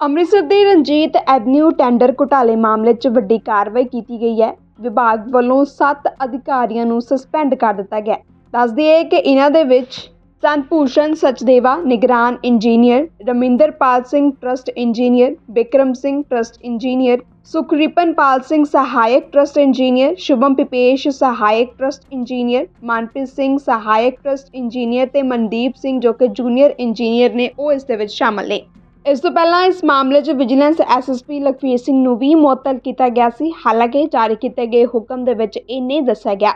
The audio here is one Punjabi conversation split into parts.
ਅੰਮ੍ਰਿਤਸਰ ਦੇ ਰਣਜੀਤ ਐਵਨਿਊ ਟੈਂਡਰ ਘੁਟਾਲੇ ਮਾਮਲੇ 'ਚ ਵੱਡੀ ਕਾਰਵਾਈ ਕੀਤੀ ਗਈ ਹੈ। ਵਿਭਾਗ ਵੱਲੋਂ 7 ਅਧਿਕਾਰੀਆਂ ਨੂੰ ਸਸਪੈਂਡ ਕਰ ਦਿੱਤਾ ਗਿਆ। ਦੱਸ ਦਈਏ ਕਿ ਇਹਨਾਂ ਦੇ ਵਿੱਚ ਸੰਭੂਸ਼ਣ ਸਚਦੇਵਾ, ਨਿਗਰਾਨ engineer Raminderpal Singh trust engineer, Bikram Singh trust engineer Sukhripanpal Singh ਸਹਾਇਕ ਟਰਸਟ ਇੰਜੀਨੀਅਰ, ਸ਼ੁਭਮ ਪਿਪੇਸ਼ ਸਹਾਇਕ ਟਰਸਟ ਇੰਜੀਨੀਅਰ, ਮਨਪ੍ਰੀਤ ਸਿੰਘ ਸਹਾਇਕ ਟਰਸਟ ਇੰਜੀਨੀਅਰ ਤੇ ਮਨਦੀਪ ਸਿੰਘ ਜੋ ਕਿ ਜੂਨੀਅਰ ਇੰਜੀਨੀਅਰ ਨੇ, ਉਹ ਇਸ ਦੇ ਵਿੱਚ ਸ਼ਾਮਲ ਨੇ। ਇਸ ਤੋਂ ਪਹਿਲਾਂ ਇਸ ਮਾਮਲੇ 'ਚ ਵਿਜੀਲੈਂਸ ਐਸਐਸਪੀ ਲਖਵੀਰ ਸਿੰਘ ਨੂੰ ਵੀ ਮੁਅੱਤਲ ਕੀਤਾ ਗਿਆ ਸੀ। ਹਾਲਾਂਕਿ ਜਾਰੀ ਕੀਤੇ ਗਏ ਹੁਕਮ ਦੇ ਵਿੱਚ ਇਹ ਨਹੀਂ ਦੱਸਿਆ ਗਿਆ।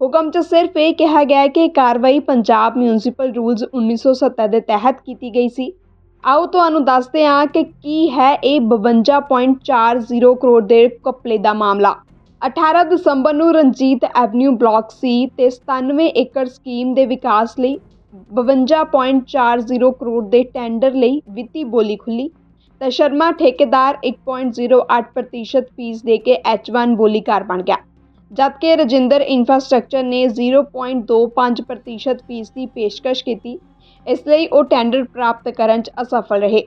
ਹੁਕਮ 'ਚ ਸਿਰਫ ਇਹ ਕਿਹਾ ਗਿਆ ਹੈ ਕਿ ਕਾਰਵਾਈ ਪੰਜਾਬ ਮਿਊਨਿਸਪਲ ਰੂਲਸ 1970 ਦੇ ਤਹਿਤ ਕੀਤੀ ਗਈ ਸੀ। ਆਓ ਤੁਹਾਨੂੰ ਦੱਸਦੇ ਹਾਂ ਕਿ ਕੀ ਹੈ ਇਹ 52.40 ਕਰੋੜ ਦੇ ਘਪਲੇ ਦਾ ਮਾਮਲਾ। 18 ਦਸੰਬਰ ਨੂੰ ਰਣਜੀਤ ਐਵਨਿਊ ਬਲਾਕ ਸੀ ਤੇ 97 ਏਕੜ ਸਕੀਮ ਦੇ ਵਿਕਾਸ ਲਈ 52.40 ਕਰੋੜ ਦੇ ਟੈਂਡਰ ਲਈ ਵਿੱਤੀ ਬੋਲੀ ਖੁੱਲ੍ਹੀ ਤਾਂ ਸ਼ਰਮਾ ਠੇਕੇਦਾਰ 1.08% ਫੀਸ ਦੇ ਕੇ H1 ਬੋਲੀਕਾਰ ਬਣ ਗਿਆ। ਜਦਕਿ ਰਜਿੰਦਰ ਇਨਫਰਾਸਟ੍ਰਕਚਰ ਨੇ 0.25% ਫੀਸ ਦੀ ਪੇਸ਼ਕਸ਼ ਕੀਤੀ, ਇਸ ਲਈ ਉਹ ਟੈਂਡਰ ਪ੍ਰਾਪਤ ਕਰਨ 'ਚ ਅਸਫਲ ਰਹੇ।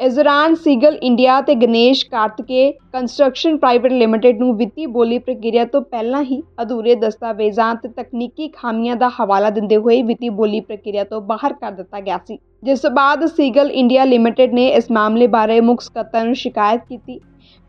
ਇਸ ਦੌਰਾਨ ਸੀਗਲ ਇੰਡੀਆ ਤੇ Ganesh Kartike construction private limited ਨੂੰ ਵਿੱਤੀ ਬੋਲੀ ਪ੍ਰਕਿਰਿਆ ਤੋਂ ਪਹਿਲਾਂ ਹੀ ਅਧੂਰੇ ਦਸਤਾਵੇਜ਼ਾਂ ਤੇ ਤਕਨੀਕੀ ਖਾਮੀਆਂ ਦਾ ਹਵਾਲਾ ਦਿੰਦੇ ਹੋਏ ਵਿੱਤੀ ਬੋਲੀ ਪ੍ਰਕਿਰਿਆ ਤੋਂ ਬਾਹਰ ਕਰ ਦਿੱਤਾ ਗਿਆ ਸੀ। ਜਿਸ ਤੋਂ ਬਾਅਦ ਸੀਗਲ ਇੰਡੀਆ ਲਿਮਟਿਡ ਨੇ ਇਸ ਮਾਮਲੇ ਬਾਰੇ ਮੁੱਖ ਸਕੱਤਰ ਨੂੰ ਸ਼ਿਕਾਇਤ ਕੀਤੀ।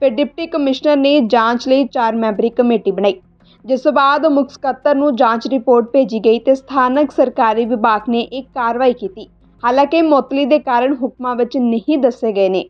ਫਿਰ ਡਿਪਟੀ ਕਮਿਸ਼ਨਰ ਨੇ ਜਾਂਚ ਲਈ ਚਾਰ ਮੈਂਬਰੀ ਕਮੇਟੀ ਬਣਾਈ। ਜਿਸ ਤੋਂ ਬਾਅਦ ਮੁੱਖ ਸਕੱਤਰ ਨੂੰ ਜਾਂਚ ਰਿਪੋਰਟ ਭੇਜੀ ਗਈ ਤੇ ਸਥਾਨਕ ਸਰਕਾਰੀ ਵਿਭਾਗ ਨੇ ਇੱਕ ਕਾਰਵਾਈ ਕੀਤੀ। ਹਾਲਾਂਕਿ ਮੁਅੱਤਲੀ ਦੇ ਕਾਰਨ ਹੁਕਮਾਂ ਵਿੱਚ ਨਹੀਂ ਦੱਸੇ ਗਏ ਨੇ।